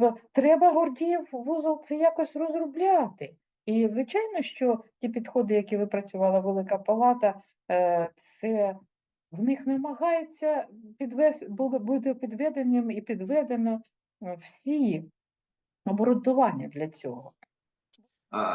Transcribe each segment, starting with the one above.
Тобто треба Гордіїв вузол це якось розробляти. І звичайно, що ті підходи, які випрацювала Велика Палата, е, це в них намагається підвес... бути підведенням і підведено е, всі обґрунтування для цього.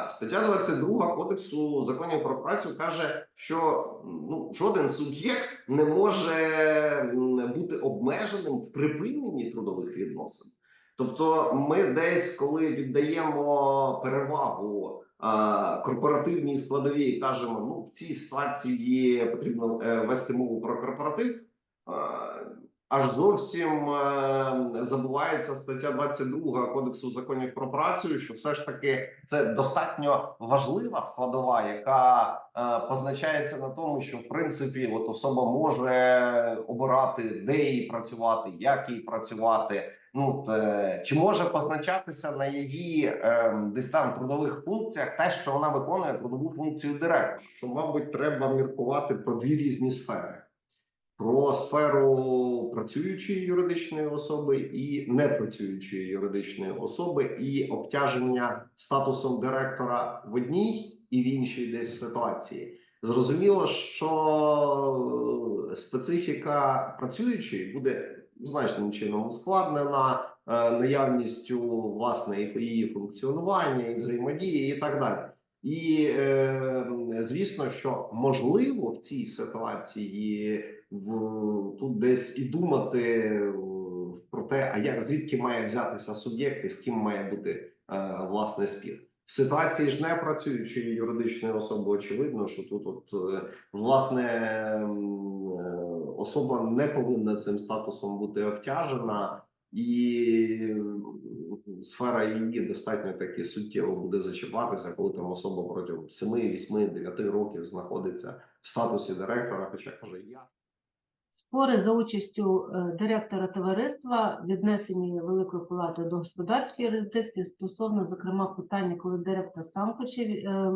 Стаття 22 Кодексу законів про працю каже, що ну, жоден суб'єкт не може бути обмеженим в припиненні трудових відносин. Тобто, ми десь, коли віддаємо перевагу корпоративній складовій, і кажемо, ну в цій ситуації потрібно е, вести мову про корпоратив. Аж зовсім е, забувається стаття 22 Кодексу законів про працю, що все ж таки це достатньо важлива складова, яка е, позначається на тому, що в принципі от особа може обирати, де їй працювати, як їй працювати. Ну е, чи може позначатися на її е, десь там трудових функціях те, що вона виконує трудову функцію директора? Що, мабуть, треба міркувати про дві різні сфери про сферу працюючої юридичної особи і непрацюючої юридичної особи, і обтяження статусом директора в одній і в іншій десь ситуації. Зрозуміло, що специфіка працюючої буде значним чином ускладнена е, наявністю власне її функціонування, і взаємодії, і так далі. І е, звісно, що можливо в цій ситуації в тут десь і думати про те, а як звідки має взятися суб'єкт і з ким має бути е, власне спір. В ситуації ж не працюючої юридичної особи, очевидно, що тут, от власне особа не повинна цим статусом бути обтяжена, і сфера її достатньо таки суттєво буде зачіпатися, коли там особа протягом 7, 8, 9 років знаходиться в статусі директора, хоча каже, я. Спори за участю е, директора товариства, віднесені Великою палатою до господарської юрисдикції стосовно, зокрема, питання, коли директор сам хоче е,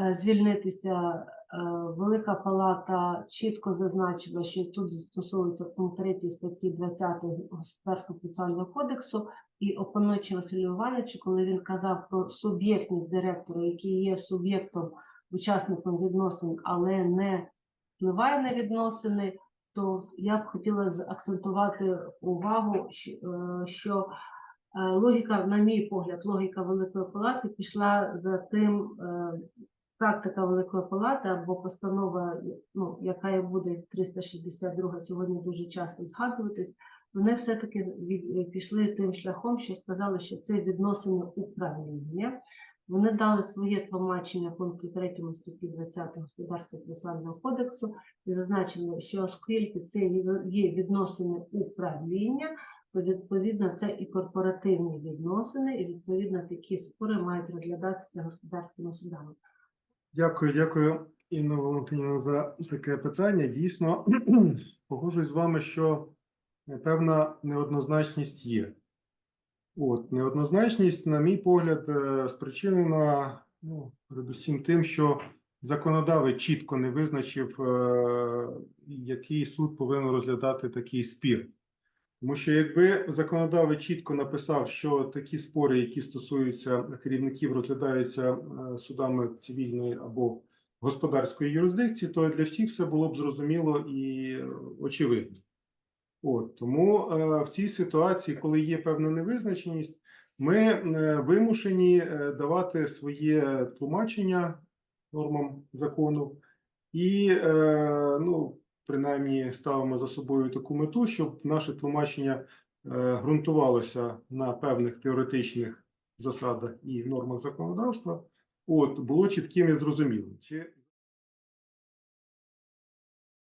е, звільнитися. Е, Велика палата чітко зазначила, що тут стосується пункт 3 статті 20 Господарського процесуального кодексу, і опонуючи Василю Івановичу, коли він казав про суб'єктність директора, який є суб'єктом, учасником відносин, але не впливає на відносини, то я б хотіла заакцентувати увагу, що, е, що е, логіка, на мій погляд, логіка Великої Палати пішла за тим, практика Великої Палати або постанова, ну, яка буде 362 сьогодні дуже часто згадуватись, вони все-таки пішли тим шляхом, що сказали, що це відносини управління. Вони дали своє тлумачення пункту 3 статті 20 Господарського процесуального кодексу і зазначили, що оскільки це є відносини управління, то відповідно це і корпоративні відносини, і відповідно такі спори мають розглядатися господарськими судами. Дякую, дякую, Інна Валентинівна, за таке питання. Дійсно, погоджуюсь з вами, що е, певна неоднозначність є. От, неоднозначність, на мій погляд, е, спричинена ну, передусім тим, що законодавець чітко не визначив, е, який суд повинен розглядати такий спір. Тому що якби законодавець чітко написав, що такі спори, які стосуються керівників, розглядаються е, судами цивільної або господарської юрисдикції, то для всіх все було б зрозуміло і е, очевидно. От тому е, в цій ситуації, коли є певна невизначеність, ми вимушені давати своє тлумачення нормам закону і ну, принаймні ставимо за собою таку мету, щоб наше тлумачення е, ґрунтувалося на певних теоретичних засадах і нормах законодавства, от було чітким і зрозумілим. Чи